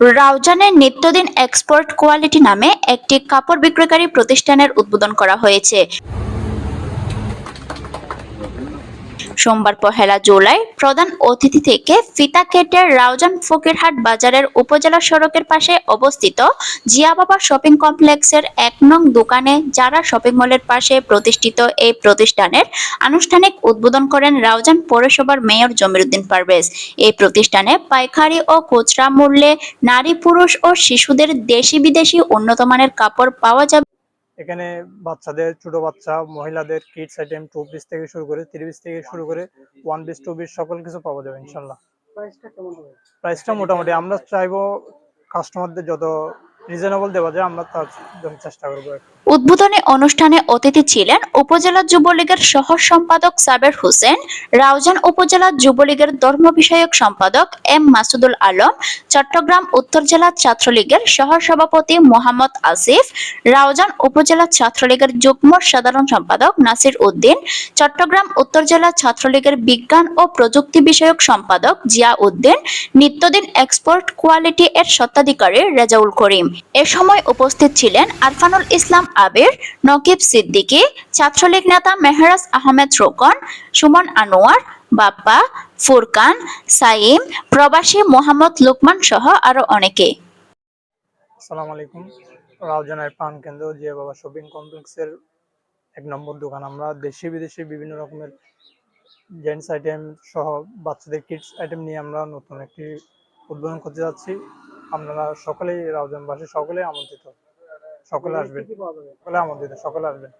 রাউজানের নিত্যদিন export quality নামে একটি কাপড় বিক্রয়কারী প্রতিষ্ঠানের উদ্বোধন করা হয়েছে। সোমবার পহেলা জুলাই প্রধান অতিথি থেকে ফিতা কেটে রাউজান ফকিরহাট বাজারের উপজেলা সড়কের পাশে অবস্থিত জিয়া বাবা শপিং কমপ্লেক্সের এক নং দোকানে যারা শপিং মলের পাশে প্রতিষ্ঠিত এই প্রতিষ্ঠানের আনুষ্ঠানিক উদ্বোধন করেন রাউজান পৌরসভার মেয়র জমিরুদ্দিন পারভেজ। এই প্রতিষ্ঠানে পাইকারি ও খুচরা মূল্যে নারী, পুরুষ ও শিশুদের দেশি বিদেশি উন্নত মানের কাপড় পাওয়া যাবে। এখানে বাচ্চাদের ছোট বাচ্চা মহিলাদের কিডস আইটেম টু পিস থেকে শুরু করে থ্রি পিস থেকে শুরু করে ওয়ান পিস টু পিস সকল কিছু পাওয়া যাবে ইনশাল্লাহ। প্রাইসটা মোটামুটি আমরা চাইব কাস্টমারদের যত উদ্বোধনী অনুষ্ঠানে অতিথি ছিলেন উপজেলা যুবলীগের সহ সম্পাদক সাবের হোসেন, রাউজান উপজেলা যুবলীগের ধর্ম বিষয়ক সম্পাদক এম মাসুদুল আলম, চট্টগ্রাম উত্তর জেলা ছাত্রলীগের সহ সভাপতি মোহাম্মদ আসিফ, রাউজান উপজেলা ছাত্রলীগের যুগ্ম সাধারণ সম্পাদক নাসির উদ্দিন, চট্টগ্রাম উত্তর জেলা ছাত্রলীগের বিজ্ঞান ও প্রযুক্তি বিষয়ক সম্পাদক জিয়া উদ্দিন, নিত্যদিন এক্সপোর্ট কোয়ালিটি এর স্বত্বাধিকারী রেজাউল করিম। এ সময় উপস্থিত ছিলেন আরফানুল ইসলাম আবির, নকিব সিদ্দিকী, ছাত্রলীগ নেতা মেহরাজ আহমেদ রোকন, সুমন আনোয়ার, বাপ্পা, ফুরকান, সাইম, প্রবাসী মোহাম্মদ লুকমান সহ আরও অনেকে। আসসালামু আলাইকুম। রাউজানের প্রাণ কেন্দ্র বাবা শপিং কমপ্লেক্সের এক নম্বর দোকান। আমরা দেশি বিদেশি বিভিন্ন রকমের জেন্টস আইটেম সহ বাচ্চাদের কিডস আইটেম নিয়ে আমরা নতুন একটি উদ্বোধন করতে যাচ্ছি। আপনারা সকলেই রাউজানবাসী সকলেই আমন্ত্রিত। সকলে আসবেন। সকলে আমন্ত্রিত সকলে আসবেন।